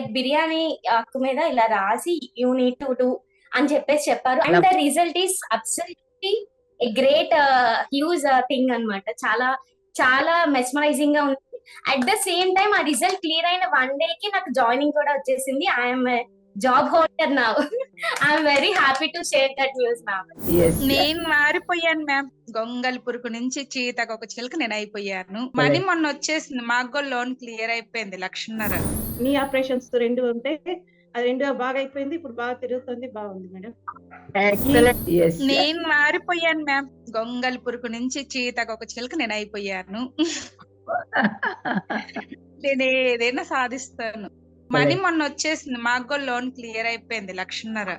Like biryani ఆకు మీద ఇలా రాసి యూ నీడ్ టు డూ అని చెప్పేసి చెప్పారు. And the result is absolutely great huge thing అన్నమాట. చాలా చాలా మెస్మరైజింగ్గా ఉంది. అట్ ద సేమ్ టైం ఆ రిజల్ట్ క్లియర్ అయిన వన్ డే కి నాకు జాయినింగ్ కూడా వచ్చేసింది. I'm job holder now I'm very happy to share that news ma'am Yes. నేను మారిపోయాను మ్యామ్ గొంగల్ పురుగు నుంచి చీతకు ఒక చిలుక నేను అయిపోయాను. మనీ మొన్న వచ్చేసింది మాకు కూడా లోన్ క్లియర్ అయిపోయింది లక్షన్నర. నీ ఆపరేషన్స్ రెండు ఉంటే అది రెండు బాగా అయిపోయింది ఇప్పుడు బాగా తిరుగుతుంది బాగుంది మేడం. Excellent. Yes. నేను మారిపోయాను మ్యామ్. గొంగల్ పురుగు నుంచి చీతకు ఒక చిలుక నేను అయిపోయాను. నేను ఏదైనా సాధిస్తాను. మనీ మొన్న వచ్చేసింది మాకు కూడా లోన్ క్లియర్ అయిపోయింది లక్షన్నర.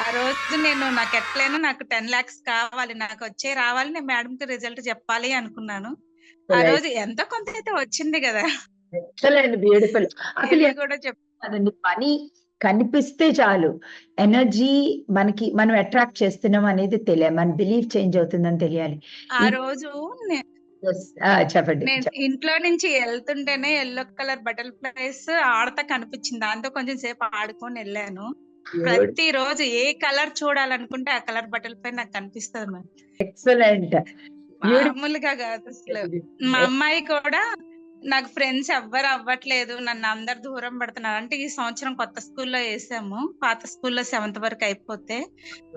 ఆ రోజు నేను నాకు ఎట్లయినా నాకు టెన్ లాక్స్ కావాలి నాకు వచ్చే రావాలి నేను మేడం కి రిజల్ట్ చెప్పాలి అనుకున్నాను. ఆ రోజు ఎంతో కొంత అయితే వచ్చింది కదా. Excellent. Beautiful. అసలు కూడా చెప్ అదండి పని కనిపిస్తే చాలు. ఎనర్జీ మనకి మనం అట్రాక్ట్ చేస్తున్నాం అనేది తెలియాలి. మన బిలీఫ్ చేంజ్ అవుతుందని తెలియాలి. ఆ రోజు చెప్పండి. ఇంట్లో నుంచి వెళ్తుంటేనే ఎల్లో కలర్ బటల్ ఫ్లైస్ ఆడతా కనిపించింది. దాంతో కొంచెం సేపు ఆడుకొని వెళ్ళాను. ప్రతి రోజు ఏ కలర్ చూడాలనుకుంటే ఆ కలర్ బటల్ ఫ్లై నాకు కనిపిస్తుంది ఎక్సలెంట్ మామూలుగా కాదు అసలు. మా అమ్మాయి కూడా నాకు ఫ్రెండ్స్ ఎవ్వరు అవ్వట్లేదు. నన్ను అందరు దూరం పెడుతున్నారు. అంటే ఈ సంవత్సరం కొత్త స్కూల్లో వేసాము. పాత స్కూల్లో సెవెంత్ వరకు అయిపోతే.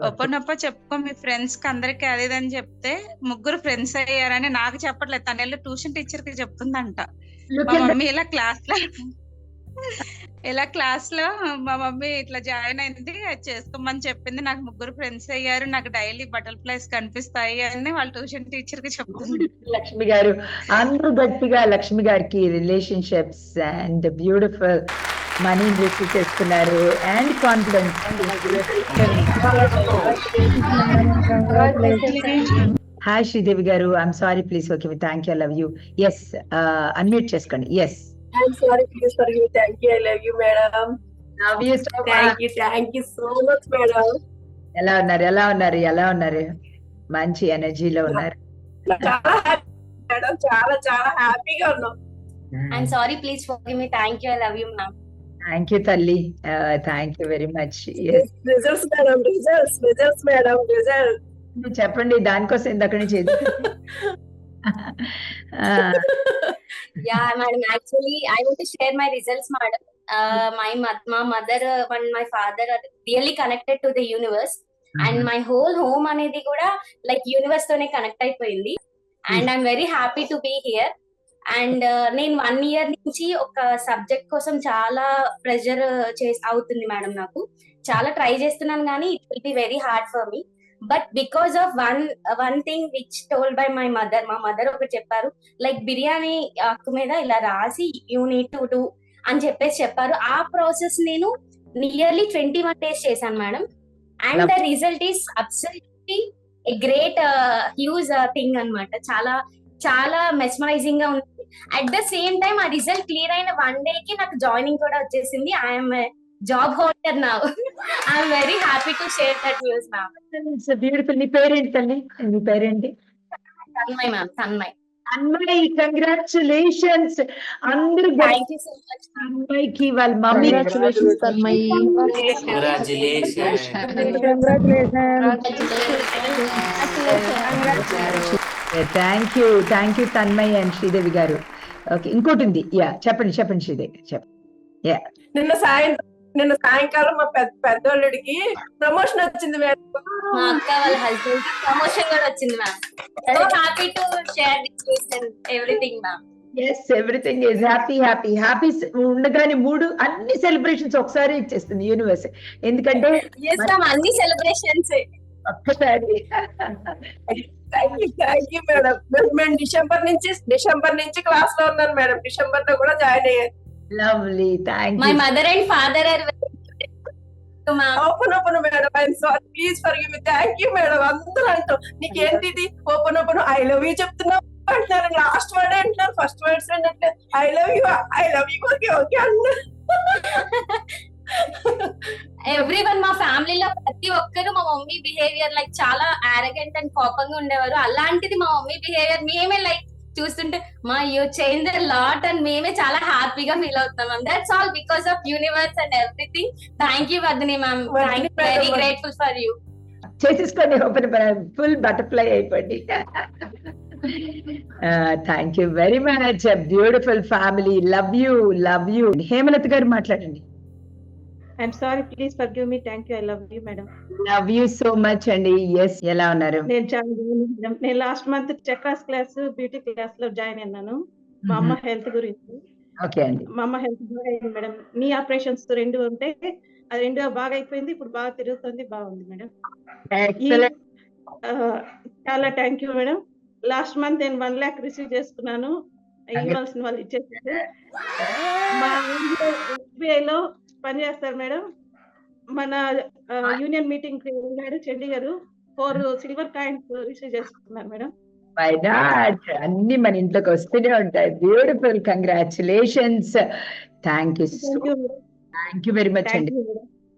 ఒప్పనొప్ప చెప్పుకో మీ ఫ్రెండ్స్కి అందరికి అది ఇది అని చెప్తే ముగ్గురు ఫ్రెండ్స్ అయ్యారని నాకు చెప్పట్లేదు. తన వెళ్ళి ట్యూషన్ టీచర్కి చెప్తుందంట. మా మమ్మీ ఇలా క్లాస్లో ఇలా క్లాస్లో మా మమ్మీ ఇట్లా జాయిన్ అయింది అది చేసుకోమని చెప్పింది. నాకు ముగ్గురు ఫ్రెండ్స్ అయ్యారు. నాకు డైలీ బటర్ఫ్లైస్ కనిపిస్తాయి అని వాళ్ళ ట్యూషన్ టీచర్కి చెప్తుంది లక్ష్మి గారు. అందరూ గట్టిగా లక్ష్మి గారికి relationships and beautiful money receive చేసుకున్నారు అండ్ కాన్ఫిడెన్స్ హాయ్ శ్రీదేవి గారు. I'm sorry please okay thank you love you yes unmute చేసుకోండి. Yes I'm sorry, please forgive me. Thank you. I love you, madam. Love you Thank you. Thank you so much, madam. ఎలా ఉన్నారు? ఎలా ఉన్నారు? ఎలా ఉన్నారు? మంచి ఎనర్జీలో ఉన్నారు. మేడం చాలా చాలా హ్యాపీగా ఉన్నాం. I'm sorry please for me thank you I love you ma'am thank you తల్లి. Thank you very much results madam results results madam చెప్పండి. దానికోసం ఇందక్కడి నుంచి Yeah, madam. Actually, I want to share my results, madam. Uh, my my mother uh, and my father are really connected to the universe, and my whole home అనేది కూడా like universe తోనే connect అయిపోయింది and I'm very happy to be here and నేను one year నుంచి ఒక subject కోసం చాలా pressure చేసి అవుతుంది మేడం నాకు చాలా ట్రై చేస్తున్నాను కానీ it will be very hard for me but because of one one thing which told by my mother మా మదర్ ఒకటి చెప్పారు లైక్ బిర్యానీ ఆకు మీద ఇలా రాసి యూ నీడ్ టు డూ అని చెప్పేసి చెప్పారు. ఆ ప్రాసెస్ నేను నియర్లీ ట్వంటీ వన్ డేస్ చేశాను madam. And the result is absolutely great huge thing అన్నమాట. చాలా చాలా మెస్మరైజింగ్గా ఉంది. అట్ ద సేమ్ టైం ఆ రిజల్ట్ క్లియర్ అయిన వన్ డే కి నాకు జాయినింగ్ కూడా వచ్చేసింది. I'm job holder now I'm very happy to share that news ma'am beautiful నీ పేరేంటి తల్లి? నీ పేరేంటి? తన్మయ్ మ్యామ్ తన్మయ్ అమ్మాయి కంగ్రాచులేషన్స్ అందరూ థ్యాంక్ యూ సో మచ్ అమ్మాయికి వాళ్ళ mummy thank you thank you Tanmay and Sridevi గారు. ఓకే ఇంకోటి ఉంది. యా చెప్పండి చెప్పండి శ్రీదేవి చెప్పండి. యా నిన్న సాయంత్రం నిన్న సాయంకాలం మా పెద్ద పెద్దోళ్ళుడికి ప్రమోషన్ వచ్చింది మేడం మా అక్క వాళ్ళ హస్బెండ్ ప్రమోషన్ కూడా వచ్చింది ma'am so happy to share this news and everything ma'am yes everything is happy happy happy ఉండగానే మూడు అన్ని సెలబ్రేషన్స్ ఒకసారి ఇచ్చేస్తుంది యూనివర్స్ ఎందుకంటే అన్ని సెలబ్రేషన్స్ ఒక్కసారి. మేడం మేము డిసెంబర్ నుంచి డిసెంబర్ నుంచి క్లాస్లో ఉన్నాను మేడం డిసెంబర్లో కూడా జాయిన్ అయ్యాను. Lovely thank my you mother and father are open open madam I'm sorry please for me thank you madam అందరూ అంటాం నీకేంటి ఇది open open I love you చెప్తున్నావు అంటున్నారు. లాస్ట్ వర్డ్ అంటున్నారు. ఫస్ట్ వర్డ్స్ అంటే I love you I love you okay okay అంటున్నారు. Every one మా ఫ్యామిలీలో ప్రతి ఒక్కరు మా మమ్మీ బిహేవియర్ లైక్ చాలా ఆరగెంట్ అండ్ కోపంగా ఉండేవారు. అలాంటిది మా మమ్మీ బిహేవియర్ మేమే లైక్ చూస్తుంటే మా you change the lot and మేమే చాలా హ్యాపీగా ఫీల్ అవుతున్నాం that's all because of universe and everything thank you వదిని ma'am very. Grateful for you చేసేసుకోండి ఓపెన్ ఫుల్ బటర్ఫ్లై అయిపోండి. Thank you very much beautiful family love you love you Hemalatha గారు మాట్లాడండి. I'm sorry please forgive me thank you I love you madam love you so much అండి. Yes ఎలా ఉన్నారు? నేను చాలా నేను last month chakras class beauty క్లాస్లో join అయినాను మా అమ్మ హెల్త్ గురించి. ఓకే అండి. మా అమ్మ హెల్త్ బాగా అయింది మేడం నీ ఆపరేషన్స్ రెండు ఉంటే అది రెండు బాగా అయిపోయింది ఇప్పుడు బాగా తిరుగుతుంది బాగుంది మేడం చాలా thank you madam last month నేను వన్ ల్యాక్ రిసీవ్ చేసుకున్నాను. ఇవ్వాల్సిన వాళ్ళు ఇచ్చేసారు మా SBI లో పనిచేస్తారు మేడం. మన యూనియన్ మీటింగ్ వెళ్ళాడు చండీ గారు. ఫోర్ సిల్వర్ కాయిన్స్ రిసీవ్ చేసుకున్నారు మేడం. మై అన్ని మన ఇంట్లోకి వస్తూనే ఉంటాయి. Beautiful congratulations. Thank you thank you very much thank అండి.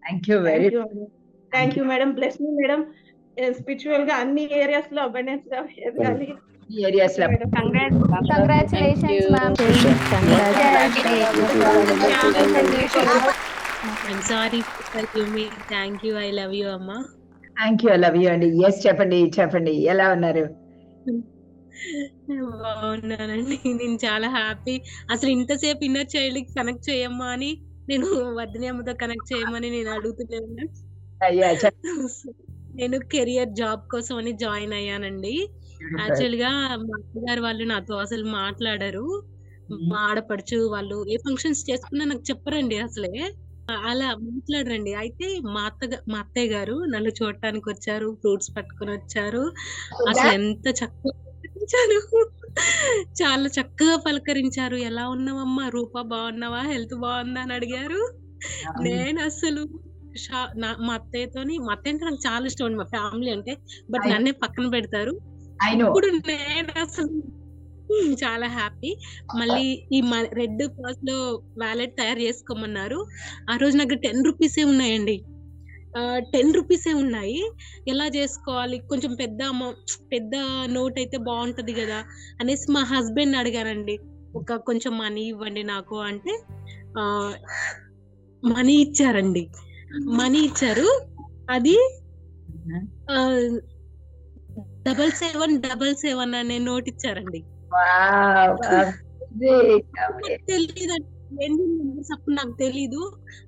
Thank you very thank you madam. Bless me madam. స్పిరిచువల్గా అన్ని ఏరియాస్లో అబెండెన్స్గా ఎదగాలి. ఏరియాస్లో Congratulations, for you me. Thank you. I love you, అమ్మా థ్యాంక్ యూ లవ్ యూ అండి yes చెప్పండి చెప్పండి. ఎలా ఉన్నారు? బాగున్నానండి. నేను చాలా హ్యాపీ అసలు ఇంతసేపు ఇన్నర్ చైల్డ్కి కనెక్ట్ చేయమ్మా అని నేను వదిన అమ్మతో కనెక్ట్ చేయమని నేను అడుగుతూనే ఉన్నాను అయ్యా చెప్ నేను కెరియర్ జాబ్ కోసం అని జాయిన్ అయ్యానండి. యాక్చువల్గా మా అత్తగారు వాళ్ళు నాతో అసలు మాట్లాడరు. మా ఆడపడుచు వాళ్ళు ఏ ఫంక్షన్స్ చేసుకున్నా నాకు చెప్పరండి అసలే. అలా మాట్లాడరండి. అయితే మా అత్త మా అత్తయ్య గారు నన్ను చూడటానికి వచ్చారు ఫ్రూట్స్ పట్టుకొని వచ్చారు అసలు ఎంత చక్కగా పలకరించారు. చాలా చక్కగా పలకరించారు. ఎలా ఉన్నావమ్మా? రూపా బాగున్నావా? హెల్త్ బాగుందా? అని అడిగారు. నేను అసలు షా- నా- మా అత్తయ్యతోని మా అత్తయ్య అంటే నాకు చాలా ఇష్టం అండి మా ఫ్యామిలీ అంటే. బట్ నన్నే పక్కన పెడతారు. I know. ఇప్పుడు నేను అసలు చాలా హ్యాపీ. మళ్ళీ ఈ రెడ్ పర్స్లో వ్యాలెట్ తయారు చేసుకోమన్నారు. ఆ రోజు నాకు టెన్ రూపీసే ఉన్నాయండి. టెన్ రూపీసే ఉన్నాయి. ఎలా చేసుకోవాలి? కొంచెం పెద్ద పెద్ద నోట్ అయితే బాగుంటది కదా అనేసి మా హస్బెండ్ అడిగానండి ఒక కొంచెం మనీ ఇవ్వండి నాకు అంటే మనీ ఇచ్చారండి. మనీ ఇచ్చారు. అది డబల్ సెవెన్ డబల్ సెవెన్ అనే నోట్ ఇచ్చారండి. అప్పుడు నాకు తెలీదు.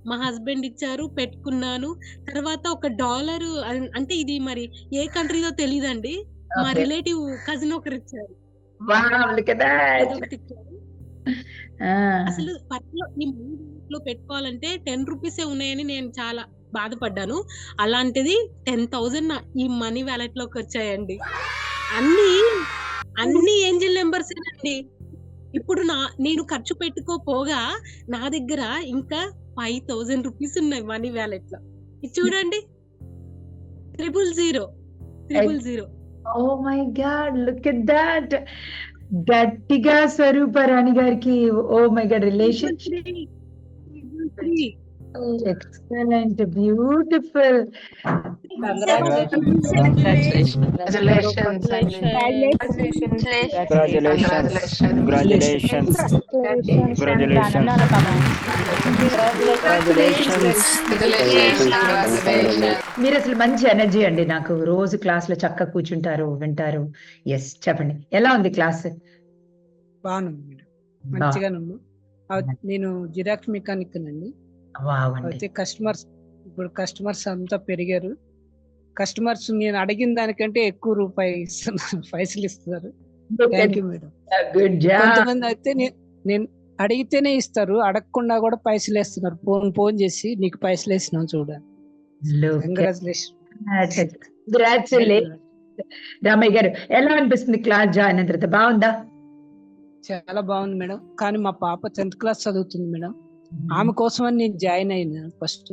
మా హస్బెండ్ ఇచ్చారు పెట్టుకున్నాను. తర్వాత ఒక డాలర్ అంటే ఇది మరి ఏ కంట్రీదో తెలీదండి. మా రిలేటివ్ కజిన్ ఒకరు ఇచ్చారు. అసలు లో పెట్టుకోవాలంటే టెన్ రూపీసే ఉన్నాయని నేను చాలా బాధపడ్డాను. అలాంటిది టెన్ థౌజండ్ ఈ మనీ వ్యాలెట్లోకి వచ్చాయండి అన్ని అన్ని ఏంజిల్ నెంబర్స్ అండి ఇప్పుడు నా నేను ఖర్చు పెట్టుకోపోగా నా దగ్గర ఇంకా ఫైవ్ థౌజండ్ రూపీస్ ఉన్నాయి మనీ వ్యాలెట్లో ఇది చూడండి. Triple zero. Triple zero. Oh my god look at that. గట్టిగా స్వరూప రాణి గారికి ఓ my god relation. Excellent beautiful. మీరు అసలు మంచి ఎనర్జీ అండి నాకు. రోజు క్లాస్లో చక్కగా కూర్చుంటారు వింటారు. ఎస్ చెప్పండి. ఎలా ఉంది క్లాస్? బాగున్నాను అవ్- నేను జిరాక్స్ మెకానిక్ అండి. అయితే కస్టమర్స్ ఇప్పుడు కస్టమర్స్ అంతా పెరిగారు. కస్టమర్స్ నేను అడిగిన దానికంటే ఎక్కువ రూపాయి ఇస్తున్నారు పైసలు ఇస్తున్నారు. Thank you madam good job కొంతమంది అయితే నేను అడిగితేనే ఇస్తారు అడగకుండా కూడా పైసలు వేస్తున్నారు. ఫోన్ ఫోన్ చేసి నీకు పైసలు వేసినాం చూడండి కంగ్రాచులేషన్ రామయ్య గారు ఎలా అనిపిస్తుంది క్లాస్ జాయిన్ అయిన తర్వాత? బాగుందా? చాలా బాగుంది మేడం. కానీ మా పాప టెన్త్ క్లాస్ చదువుతుంది మేడం. ఆమె కోసమని నేను జాయిన్ అయినా ఫస్ట్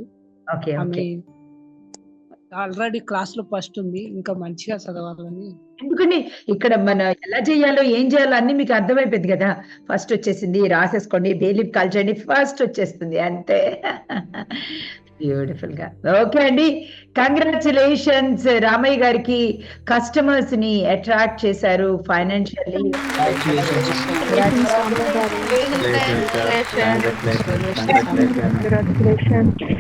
ఓకే ఆమె ఓకే ఆల్రెడీ క్లాస్లో ఫస్ట్ ఉంది ఇంకా మంచిగా చదవాలని. ఎందుకని ఇక్కడ మన ఎలా చేయాలో ఏం చేయాలో అన్ని మీకు అర్థమైపోయింది కదా. ఫస్ట్ వచ్చేసింది రాసేసుకోండి డైలీ కాల్ చేయండి ఫస్ట్ వచ్చేస్తుంది అంతే. బ్యూటిఫుల్గా ఓకే అండి. కంగ్రాచులేషన్స్ రామయ్య గారికి. కస్టమర్స్ని అట్రాక్ట్ చేశారు ఫైనాన్షియల్లీ